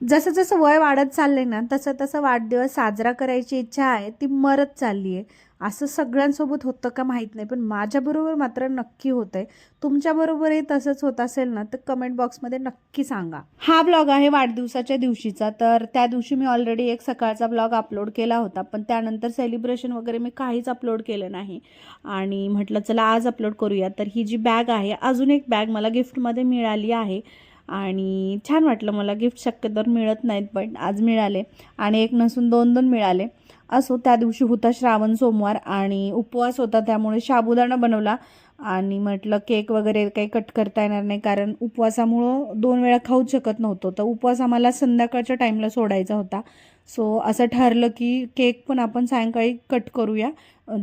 जसं जसं वय वाढत चाललं आहे ना तसं तसं वाढदिवस साजरा करायची इच्छा आहे ती मरत चालली आहे. असं सगळ्यांसोबत होतं का माहीत नाही पण माझ्याबरोबर मात्र नक्की होतं आहे तुमच्याबरोबरही तसंच होत असेल ना तर कमेंट बॉक्समध्ये नक्की सांगा. हा ब्लॉग आहे वाढदिवसाच्या दिवशीचा तर त्या दिवशी मी ऑलरेडी एक सकाळचा ब्लॉग अपलोड केला होता पण त्यानंतर सेलिब्रेशन वगैरे मी काहीच अपलोड केलं नाही. आणि म्हटलं चला आज अपलोड करूया. तर ही जी बॅग आहे अजून एक बॅग मला गिफ्टमध्ये मिळाली आहे. आणि छान वाटलं मला. गिफ्ट शक्यतो मिळत नाहीत पण आज मिळाले. आणि एक नसून दोन दोन मिळाले. असो त्या दिवशी होता श्रावण सोमवार आणि उपवास होता त्यामुळे साबुदाणा बनवला. आणि म्हटलं केक वगैरे काही कट करता येणार नाही कारण उपवासामुळं दोन वेळा खाऊच शकत नव्हतो. तर उपवास आम्हाला संध्याकाळच्या टाईमला सोडायचा होता. सो असं ठरलं की केक पण आपण सायंकाळी कट करूया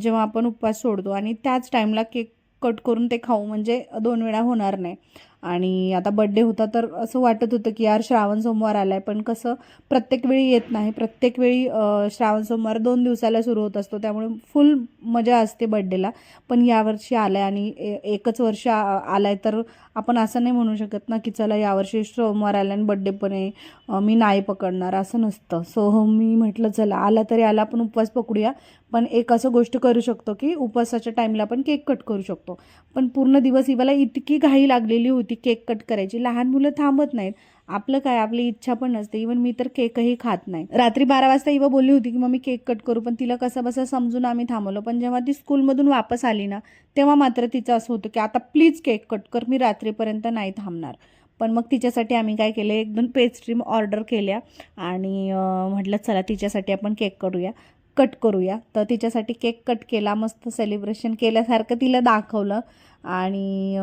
जेव्हा आपण उपवास सोडतो. आणि त्याच टाईमला केक कट करून ते खाऊ म्हणजे दोन वेळा होणार नाही. आणि आता बड्डे होता तर असं वाटत होतं की यार श्रावण सोमवार आला आहे पण कसं प्रत्येक वेळी येत नाही. प्रत्येक वेळी श्रावण सोमवार दोन दिवसाला सुरू होत असतो त्यामुळे फुल मजा असते बड्डेला पण यावर्षी आला आहे आणि ए- एकच वर्ष आला आहे तर आपण असं नाही म्हणू शकत ना की चला यावर्षी सोमवार आला आणि बड्डे पण आहे मी नाही पकडणार असं नसतं. सो हो, मी म्हटलं चला आला तरी आला आपण उपवास पकडूया. पण एक असं गोष्ट करू शकतो की उपवासाच्या टाईमला आपण केक कट करू शकतो. पण पूर्ण दिवस इवाला इतकी घाई लागलेली होती केक कट करायची. लहान मुलं थांबत नाहीत. आपलं काय? आपली इच्छा पण नसते. इवन मी तर केकही खात नाही. रात्री बारा वाजता इवा बोलली होती की मग मी केक कट करू. पण तिला कसं बसं समजून आम्ही थांबवलो. पण जेव्हा ती स्कूलमधून वापस आली ना तेव्हा मात्र तिचं असं होतं की आता प्लीज केक कट कर. मी रात्रीपर्यंत नाही थांबणार. पण मग तिच्यासाठी आम्ही काय केलं? एक दोन पेस्ट्री ऑर्डर केल्या. आणि म्हटलं चला तिच्यासाठी आपण केक करूया. कट करूया. तर तिच्यासाठी केक कट केला मस्त सेलिब्रेशन केल्यासारखं तिला दाखवलं. आणि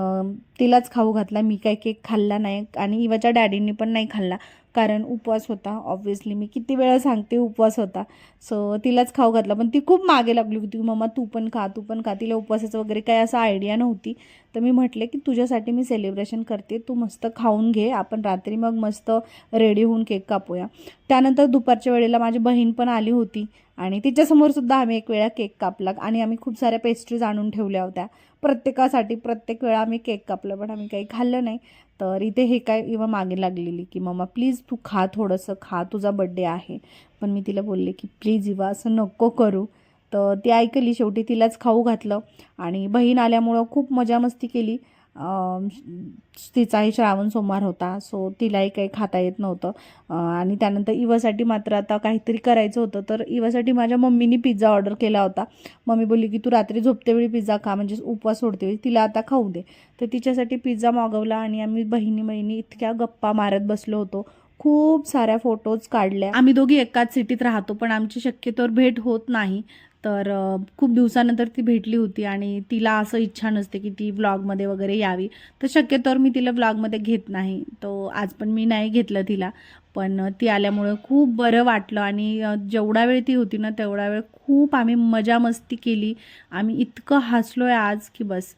तिलाच खाऊ घातला. मी काय केक खाल्ला नाही आणि इवाच्या डॅडींनी पण नाही खाल्ला. कारण उपवास होता. ऑब्व्हियसली मी किती वेळा सांगते उपवास होता. सो तिलाच खाऊ घातला. पण ती खूप मागे लागली होती. मम्मा तू पण खा तू पण खा. तिला उपवासाचं वगैरे काही असं आयडिया नव्हती. तर मी म्हटले की तुझ्यासाठी मी सेलिब्रेशन करते. तू मस्त खाऊन घे. आपण रात्री मग मस्त रेडी होऊन केक कापूया. त्यानंतर दुपारच्या वेळेला माझी बहीण पण आली होती. आणि तिच्यासमोरसुद्धा आम्ही एक वेळा केक कापला आणि आम्ही खूप साऱ्या पेस्ट्रीज आणून ठेवल्या होत्या. प्रत्येकासाठी प्रत्येक वेळा आम्ही केक कापलं पण आम्ही काही खाल्लं नाही. तर इथे हे काय इवा मागे लागलेली की मम्मा प्लीज तू खा थोडंसं खा तुझा बड्डे आहे. पण मी तिला बोलले की प्लीज इवा असं नको करू. तर ती ऐकली शेवटी तिलाच खाऊ घातलं. आणि बहीण आल्यामुळं खूप मजा मस्ती केली. तिचाही श्रावण सोमवार होता सो तिलाही काही खाता येत नव्हतं. आणि त्यानंतर इवासाठी मात्र आता काहीतरी करायचं होतं तर इवासाठी माझ्या मम्मीनी पिझ्झा ऑर्डर केला होता. मम्मी बोलली की तू रात्री झोपतेवेळी पिझ्झा खा म्हणजे उपवास सोडतेवेळी तिला आता खाऊ दे. तर तिच्यासाठी पिझ्झा मागवला आणि आम्ही बहिणी बहिणी इतक्या गप्पा मारत बसलो होतो. खूप साऱ्या फोटोज काढल्या. आम्ही दोघी एकाच सिटीत राहतो पण आमची शक्यतोवर भेट होत नाही. तर खूप दिवसानंतर ती भेटली होती आणि तिला असं इच्छा नसते की ती व्लॉगमध्ये वगैरे यावी. तर शक्यतोवर मी तिला व्लॉगमध्ये घेत नाही. तो आज पण मी नाही घेतलं तिला. पण ती आल्यामुळे खूप बरं वाटलं आणि जेवढा वेळ ती होती ना तेवढा वेळ खूप आम्ही मजा मस्ती केली. आम्ही इतकं हसलो आहे आज की बस.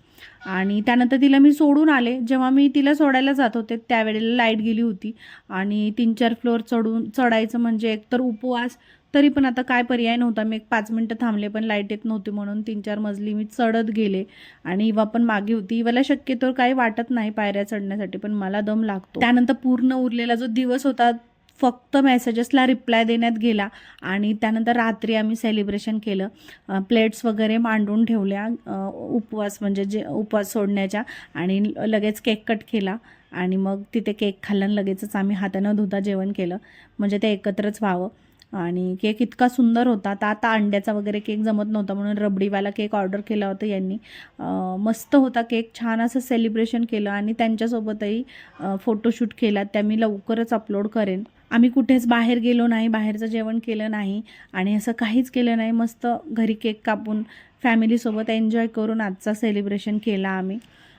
आणि त्यानंतर तिला मी सोडून आले. जेव्हा मी तिला सोडायला जात होते त्यावेळेला लाइट गेली होती. आणि तीन चार फ्लोअर चढून चढायचं म्हणजे एकतर उपवास तरी पण आता काय पर्याय नव्हता. मी एक पाच मिनटं थांबले पण लाइट येत नव्हती म्हणून तीन चार मजली मी चढत गेले. आणि इवा पण मागे होती. इवाला शक्यतो काही वाटत नाही पायऱ्या चढण्यासाठी पण मला दम लागतो. त्यानंतर पूर्ण उरलेला जो दिवस होता फक्त मेसेजेसला रिप्लाय देण्यात गेला. आणि त्यानंतर रात्री आम्ही सेलिब्रेशन केलं. प्लेट्स वगैरे मांडून ठेवल्या. उपवास म्हणजे जे उपवास सोडण्याच्या. आणि लगेच केक कट केला. आणि मग तिथे केक खाल्ल्यानं लगेचच आम्ही हातानं धुता जेवण केलं. म्हणजे ते एकत्रच व्हावं. आणि केक इतका सुंदर होता. तर आता अंड्याचा वगैरे केक जमत नव्हता म्हणून रबडीवाला केक ऑर्डर केला होता यांनी. मस्त होता केक छान असं सेलिब्रेशन केलं आणि त्यांच्यासोबतही फोटोशूट केला त्या मी लवकरच अपलोड करेन. आम्ही कुठेच बाहेर गेलो नाही बाहेरचं जेवण केलं नाही आणि असं काहीच केलं नाही. मस्त घरी केक कापून फॅमिलीसोबत एन्जॉय करून आजचा सेलिब्रेशन केला आम्ही.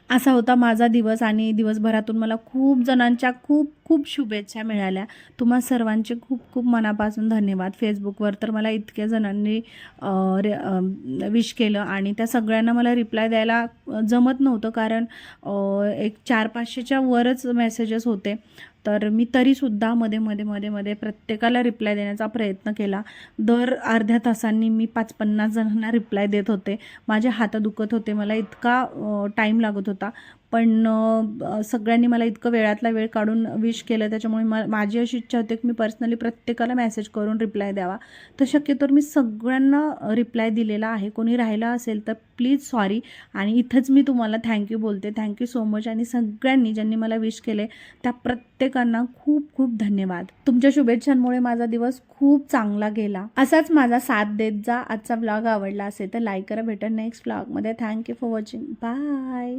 असा होता माझा दिवस आणि दिवसभरातून मला खूप जणांच्या खूप खूप शुभेच्छा मिळाल्या. तुम्हा सर्वांचे खूप खूप मनापासून धन्यवाद. फेसबुकवर तर मला इतक्या जणांनी विश केलं आणि त्या सगळ्यांना मला रिप्लाय द्यायला जमत नव्हतं कारण एक चार पाचशेच्या वरच मेसेजेस होते. तर मी तरीसुद्धा मध्ये मध्ये मध्ये मध्ये प्रत्येकाला रिप्लाय देण्याचा प्रयत्न केला. दर अर्ध्या तासांनी मी पाच पन्नास जणांना रिप्लाय देत होते. माझे हात दुखत होते. मला इतका टाईम लागत होता. पण सगळ्यांनी मला इतकं वेळातला वेळ काढून विश केलं. त्याच्यामुळे मा माझी अशी इच्छा होते की मी पर्सनली प्रत्येकाला मेसेज करून रिप्लाय द्यावा. तर शक्यतोवर मी सगळ्यांना रिप्लाय दिलेला आहे. कोणी राहिला असेल तर प्लीज सॉरी आणि इथंच मी तुम्हाला थँक्यू बोलते. थँक्यू सो मच आणि सगळ्यांनी ज्यांनी मला विश केले त्या प्रत्येकांना खूप खूप धन्यवाद. तुमच्या शुभेच्छांमुळे माझा दिवस खूप चांगला गेला. असाच माझा साथ देत जा. आजचा ब्लॉग आवडला असेल तर लाईक करा. भेटा नेक्स्ट ब्लॉगमध्ये थँक्यू फॉर वॉचिंग बाय